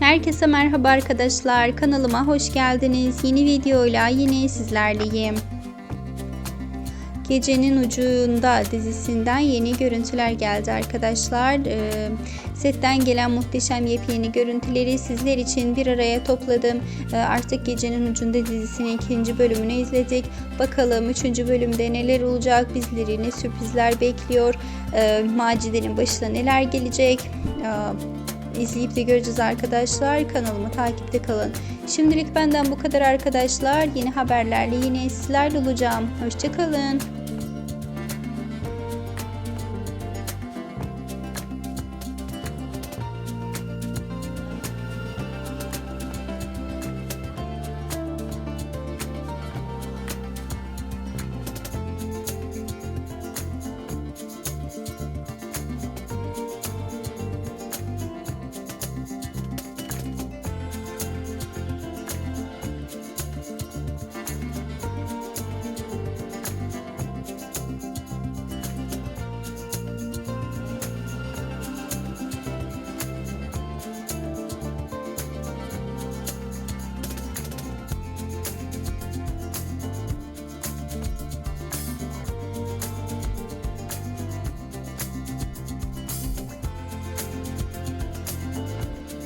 Herkese merhaba arkadaşlar. Kanalıma hoş geldiniz. Yeni videoyla yine sizlerleyim. Gecenin Ucunda dizisinden yeni görüntüler geldi arkadaşlar. Ee, setten gelen muhteşem yepyeni görüntüleri sizler için bir araya topladım. Ee, artık Gecenin Ucunda dizisinin ikinci bölümünü izledik. Bakalım üçüncü bölümde neler olacak, bizleri ne sürprizler bekliyor, ee, Macide'nin başına neler gelecek. Ee, izleyip de göreceğiz arkadaşlar. Kanalımı takipte kalın. Şimdilik benden bu kadar arkadaşlar. Yeni haberlerle yine sizlerle olacağım. Hoşçakalın.